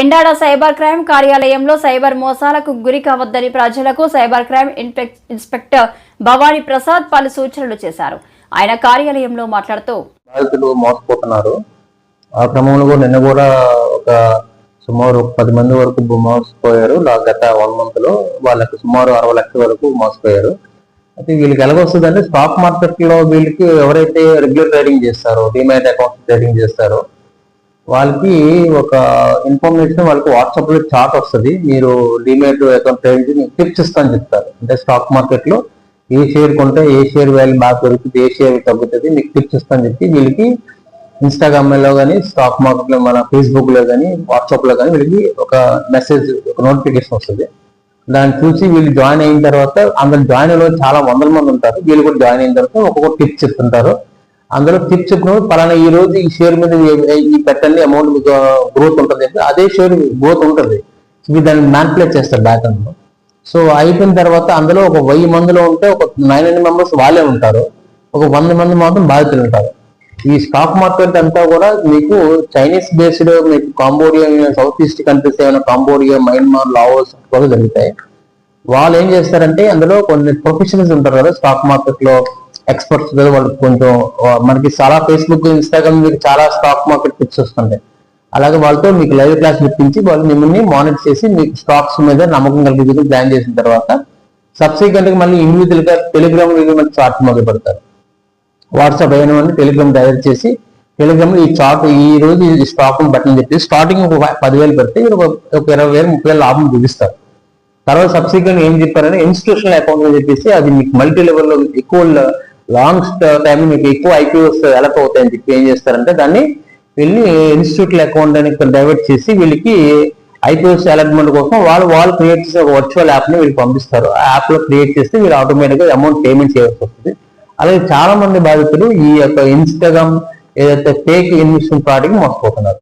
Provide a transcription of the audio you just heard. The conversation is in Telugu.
ఎండాడ సైబర్ క్రైమ్ కార్యాలయంలో సైబర్ మోసాలకు గురి కావద్దని ప్రజలకు cyber crime inspector Bhavani Prasad పలు సూచనలు చేశారు. ఆయన కార్యాలయంలో మాట్లాడుతూ బాధితులు మోసపోతున్నారు. ఆ క్రమంలో కూడా నిన్న కూడా ఒక సుమారు పది మంది వరకు మోసపోయారు. గత వన్ మంత్లో వాళ్ళకి సుమారు అరవై లక్షల వరకు మోసపోయారు. అయితే వీళ్ళకి ఎలాగొస్తుందంటే స్టాక్ మార్కెట్లో వీళ్ళకి ఎవరైతే రెగ్యులర్ ట్రేడింగ్ చేస్తారో డిమైట్ అకౌంట్ ట్రేడింగ్ చేస్తారో వాళ్ళకి ఒక ఇన్ఫర్మేషన్ వాళ్ళకి వాట్సాప్లో చాట్ వస్తుంది. మీరు డిమేట్ అకౌంట్ ట్రేడింగ్ టిప్స్ ఇస్తాను చెప్తారు. అంటే స్టాక్ మార్కెట్లో ఏ షేర్ కొంటే ఏ షేర్ వాల్యూ బాగా పెరుగుతుంది ఏ షేర్ తగ్గుతుంది మీకు టిప్స్ ఇస్తాను చెప్పి వీళ్ళకి ఇన్స్టాగ్రామ్లో కానీ స్టాక్ మార్కెట్లో మన ఫేస్బుక్లో కానీ వాట్సాప్లో కానీ వీళ్ళకి ఒక మెసేజ్ ఒక నోటిఫికేషన్ వస్తుంది. దాన్ని చూసి వీళ్ళు జాయిన్ అయిన తర్వాత అందరు జాయిన్ అయిన చాలా వందల మంది ఉంటారు. వీళ్ళు కూడా జాయిన్ అయిన తర్వాత ఒక్కొక్క టిప్స్ చెప్తుంటారు అందులో టిప్స్ చెప్పినప్పుడు పలానా ఈ రోజు ఈ షేర్ మీద ఈ- పెట్టండి అమౌంట్ మీకు గ్రోత్ ఉంటుంది చెప్పి అదే షేర్ గ్రోత్ ఉంటుంది. మీరు దాన్ని మ్యాన్పులేట్ చేస్తారు బ్యాక్లో. సో అయిపోయిన తర్వాత అందులో ఒక వెయ్యి మందిలో ఉంటే ఒక నైన్ హండ్రెడ్ మెంబర్స్ వాళ్ళే ఉంటారు. ఒక వంద మంది మాత్రం బాధితులు ఉంటారు. ఈ స్టాక్ మార్కెట్ అంతా కూడా మీకు చైనీస్ బేస్డ్ మీకు కాంబోడియా సౌత్ ఈస్ట్ కంట్రీస్ ఏమైనా కాంబోడియా మయన్మార్ లావోస్ కూడా జరుగుతాయి. వాళ్ళు ఏం చేస్తారంటే అందులో కొన్ని ప్రొఫెషనల్స్ ఉంటారు కదా స్టాక్ మార్కెట్లో. ఎక్స్పర్ట్స్ కదా వాళ్ళు కొంచెం మనకి చాలా ఫేస్బుక్ ఇన్స్టాగ్రామ్ మీకు చాలా స్టాక్ మార్కెట్ టిప్స్ వస్తుంటాయి. అలాగే వాళ్ళతో మీకు లైవ్ క్లాస్ ఇప్పించి వాళ్ళు మిమ్మల్ని మానిటర్ చేసి మీకు స్టాక్స్ మీద నమ్మకం కలిగి ప్లాన్ చేసిన తర్వాత సబ్సిక్వెంట్గా మళ్ళీ ఇండివిజువల్గా టెలిగ్రామ్ మనకి చార్ట్ మొదలు పెడతారు వాట్సాప్ అయిన టెలిగ్రామ్ తయారు చేసి టెలిగ్రామ్ ఈ చార్ట్ ఈ రోజు ఈ స్టాక్ బట్టని చెప్పి స్టార్టింగ్ ఒక పదివేలు పెడితే ఒక ఒక ఇరవై వేలు ముప్పై వేలు లాభం చూపిస్తారు. తర్వాత సబ్సిక్వెంట్ ఏం చెప్పారంటే ఇన్స్టిట్యూషనల్ అకౌంట్ అని చెప్పేసి అది మీకు మల్టీ లెవెల్లో ఎక్కువ లాంగ్ టైం మీకు ఎక్కువ ఐపీఓస్ ఎలక్ అవుతాయని చెప్పి ఏం చేస్తారంటే దాన్ని వెళ్ళి ఇన్స్టిట్యూట్ అకౌంట్ అని డైవర్ట్ చేసి వీళ్ళకి ఐపీఎస్ అలాట్మెంట్ కోసం వాళ్ళు వాళ్ళు క్రియేట్ చేసే ఒక వర్చువల్ యాప్ని వీళ్ళు పంపిస్తారు. ఆ యాప్లో క్రియేట్ చేస్తే వీళ్ళు ఆటోమేటిక్గా అమౌంట్ పేమెంట్ చేయాల్సి వస్తుంది. అలాగే చాలా మంది బాధితులు ఈ యొక్క ఇన్స్టాగ్రామ్ ఏదైతే ఫేక్ ఇన్వెస్ట్మెంట్ ప్రాడక్ట్ మోసపోతున్నారు